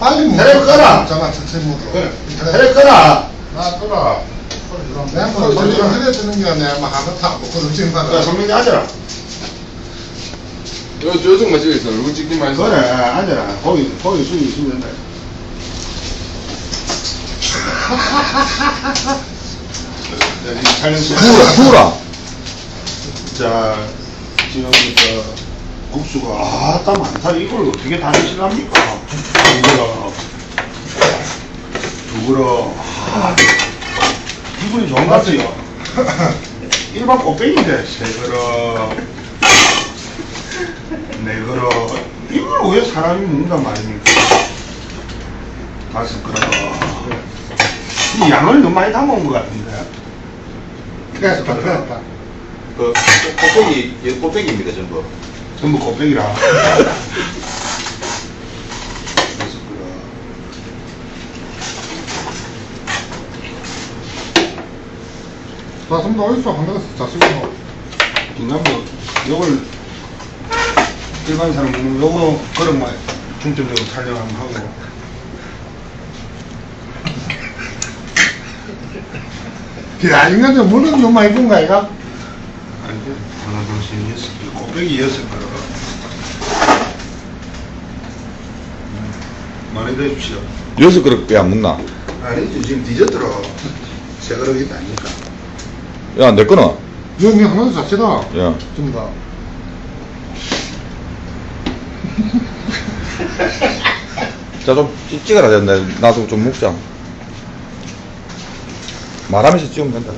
빨리 먹어. 테레 꺼라. 잠깐 천천히 먹어. 그래. 테레 꺼라. 나 떠라. 내가 뭐 소리를 해야 되는 게 아니야. 막 하고 타고 그런 지금 자, 하다. 성민이 앉아라. 요, 요정만 찍어있어. 얼굴 찍기만 해서. 그래, 앉아라. 거기, 거기 수위 있으면 된다. 투라, 투라. 자, 지금 저 국수가 아따 많다. 이걸 어떻게 다 드시랍니까? 두 그릇. 두 그릇. 아, 기분이 좋은 것 같아요. 일반 꽃배기인데 세 그릇. 네 그릇. 이걸 왜 사람이 먹는단 말입니까? 다섯 그릇. 이 양을 너무 많이 담아온 것 같은데. 그래서 그랬다. 그, 꽃배기, 얘 꽃배기입니다, 전부. 전부 곱빼기라. 그래서 그래. 자, 선배 어디서 한 그릇 자시고. 인간뭐 요걸 일반 사람 보면 요거 그릇만 중점적으로 촬영 한번 하고. 야, 인간들 물은 좀 많이 본거 아이가? 아니 하나 둘셋 여섯 개 곱빼기 여섯. 음, 많이 드십시오. 여섯 그릇 꽤안 묻나? 아니지 지금 디저트로 세 그릇 있다니까. 야, 내 거는? 여기 한 그릇 자시다. 야. 좀 더. 자, 좀 찍- 찍어라, 된다. 나도 좀 먹자. 말하면서 찍으면 된다.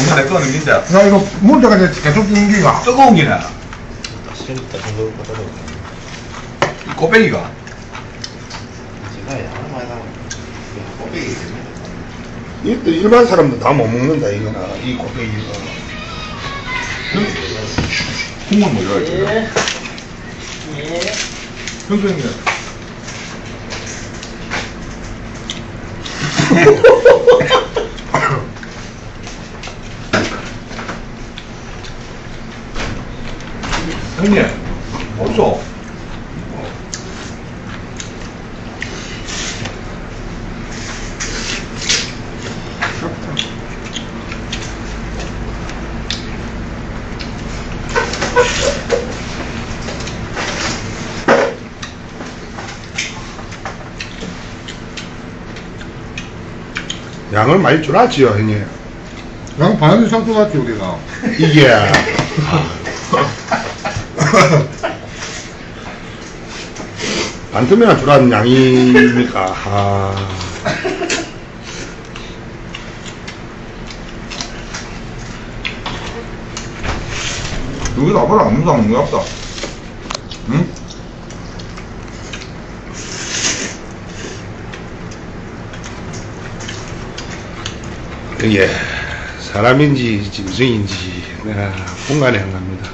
오늘 내 거는 민자 야, 이거 물 때가 계속 뛰는 기가. 뜨거운 기네 이 꼬배기가 이 또 일반 사람도 다 못 먹는다 이거는 이 곱빼기가. 국물 뭐 이거 있잖아 형편이 형님 없어 양을 많이 줄았지요 형님. 양 반 이상 쏟았지, 우리가. 이게 반틈이나 줄한 양입니까? 아. 여기 나봐라 아무도 안 없다 응? 이게 사람인지 짐승인지 내가 공간에 안 갑니다.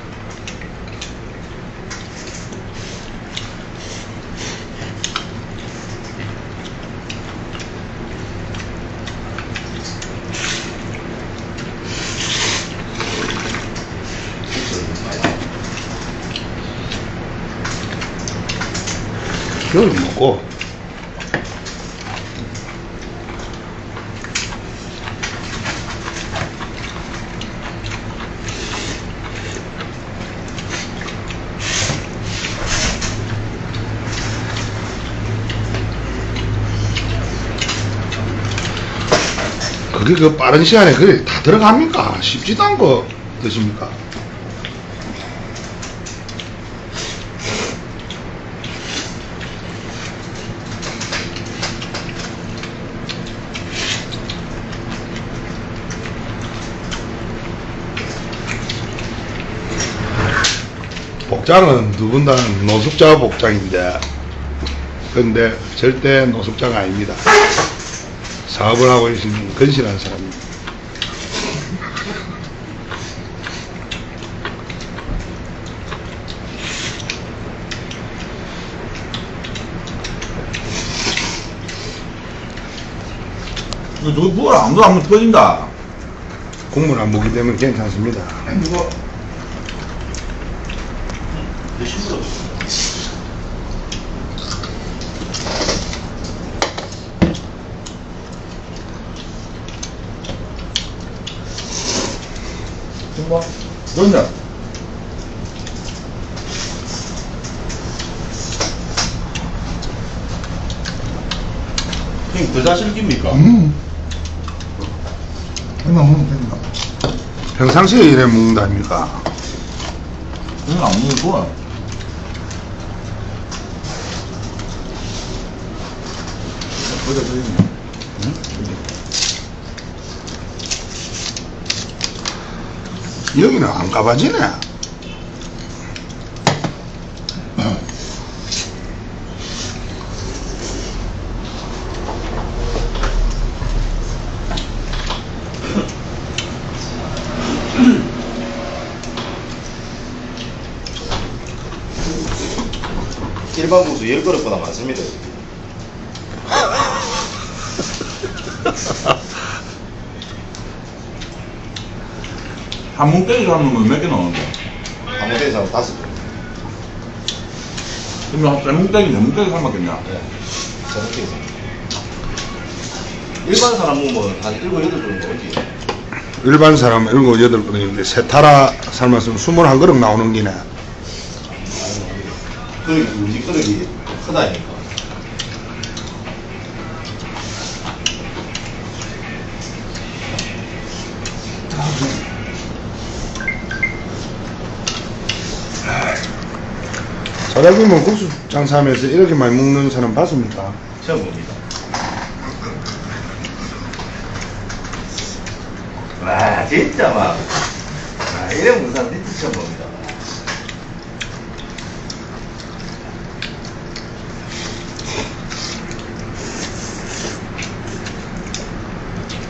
그걸 먹고 그게 그 빠른 시간에 그게 다 들어갑니까? 쉽지도 않고 드십니까? 복장은 누군 다 노숙자 복장인데 근데 절대 노숙자가 아닙니다. 사업을 하고 계신 건실한 사람입니다. 이거 누구 부어라 아무도 안 터진다 국물 안 먹기 때문에 괜찮습니다. 이거 그런데 형님 그 사실 깁니까? 음. 얼마 먹으면 됩니다. 평상시에 이래 먹는다 아닙니까? 이건 안 먹는 좋아. 어디 어디 있냐? 여기는 안 가봐지네. 일반 국수 10그릇보다 많습니다. 한 뭉떼기로 하면 몇개 나오는데? 아무 데서 다섯 개. 그러면 한 뭉떼기, 네 뭉떼기 삶았겠냐? 네. 저렇게 해서. 일반 사람 먹으면 한 7, 8그릇 먹지. 일반 사람 일곱 여덟 그릇인데 세타라 삶았으면 스물 그릇 나오는 기네. 그릇이, 우리 그릇이 크다니까. 사장님은 국수 장사하면서 이렇게 많이 먹는 사람 봤습니까? 처음 봅니다. 와, 진짜 막. 아, 이래 무산 진짜 처음 봅니다.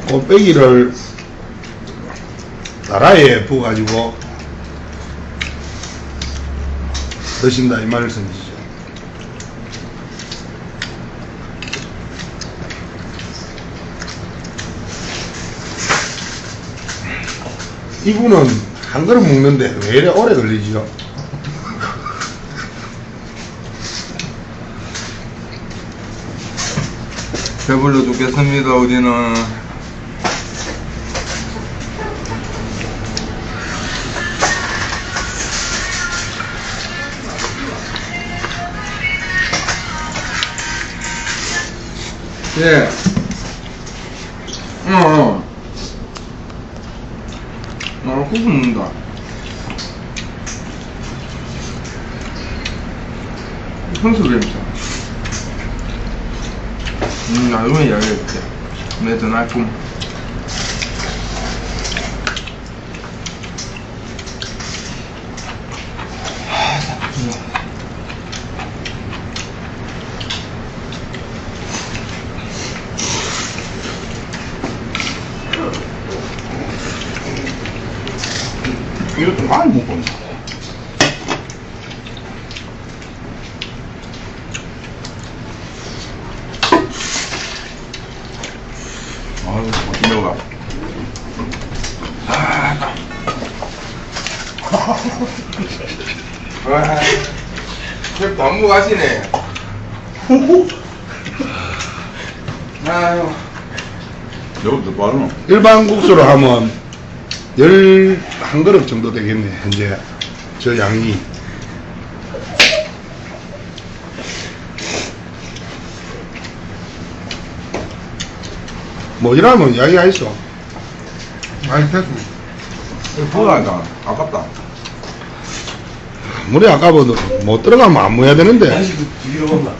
꽃배기를 나라에 부어가지고 드신다 이 말씀이시죠. 이분은 한 그릇 먹는데 왜 이래 오래 걸리죠? 배불러 죽겠습니다, 우리는. 예. 어, 어. 나 국수 먹는다. 평소 그랬어. 음, 나중에 이야기해줄게. 내 전화 좀. 좀 많이 먹고 있네. 아유, 어떻게 매워가. 와, 제 방무 가시네. 아유. 여기도 빠르노? 일반 국수로 하면 열한 그릇 정도 되겠네 현재 저 양이 뭐 이러면 이야기 하있어 많이 됐고. 부어하니까 아깝다. 물이 아까워도 못 들어가면 안 모여야 되는데 뒤로 온다.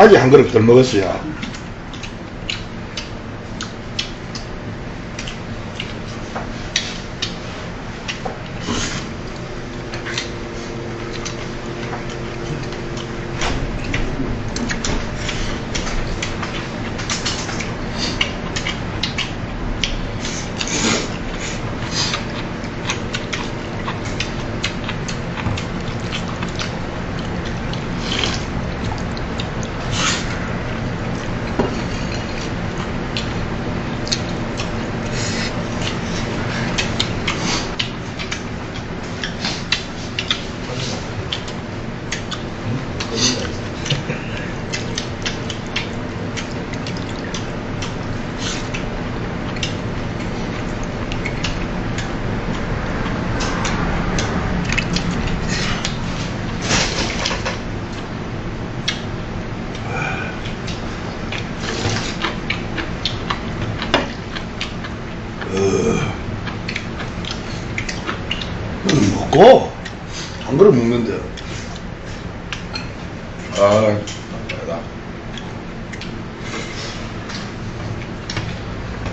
아직 한 그릇 덜 먹었어요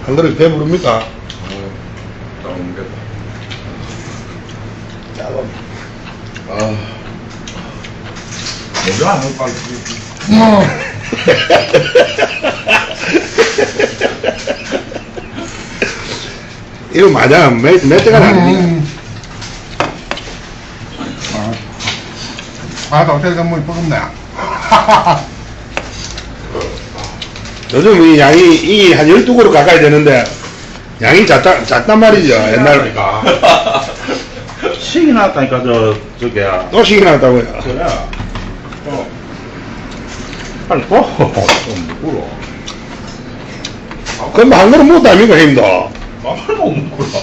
한 그릇 배부릅니까? 나 옮겼다. 짜고 아. 뭐지 안 해, 빨리. 이거 맞아 몇, 몇 대가 나니까 음. 아, 어떻게 뭐 이쁘겠네. 요즘 이 양이 이 한 12그릇 가까이 되는데 양이 작다, 작단 말이죠 옛날 식이 났다니까, 저, 저게야. 또 식이 났다고요 그래. 어. 빨리 또. 좀 물어. 그럼 한 그릇 먹었다 아닙니까 형님도 나를 못 먹구나.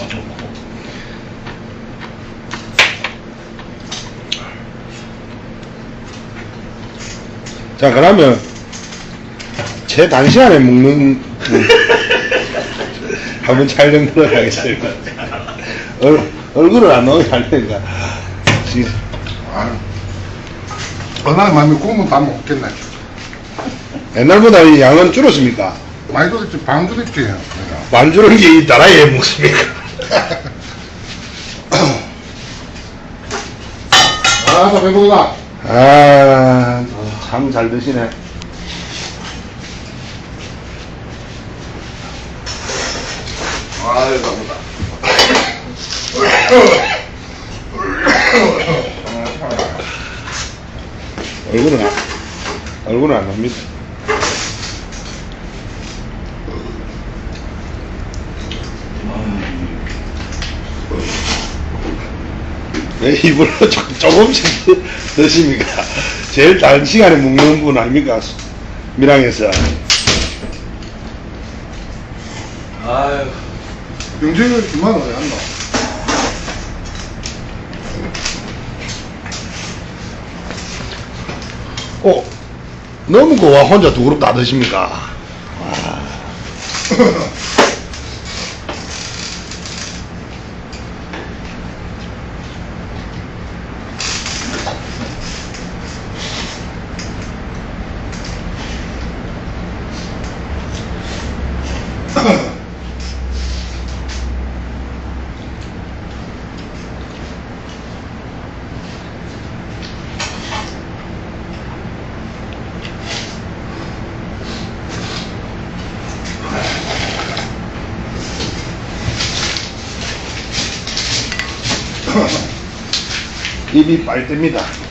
자 그러면 제 단시간에 먹는 분 한번 촬영 들어가겠습니다 얼, 얼굴을 안 넣으면 안 되니까 지- 아, 얼마나 많이 구우면 다 먹겠네. 옛날보다 이 양은 줄었습니까? 많이 들었지, 반 들었지. 내가. 만주는 게 있다라 얘 먹습니까? 아, 나 배고프다. 아, 참 잘 드시네. 아유, 나보다. 얼굴은 안, 얼굴은 안 납니다. 왜 입으로 조- 조금씩 드십니까? 제일 단시간에 먹는 분 아닙니까? 밀양에서. 아유. 영재를 그만 왜 한다. 어, 너무 고와 혼자 두 그릇 다 드십니까? 입이 빨듭니다.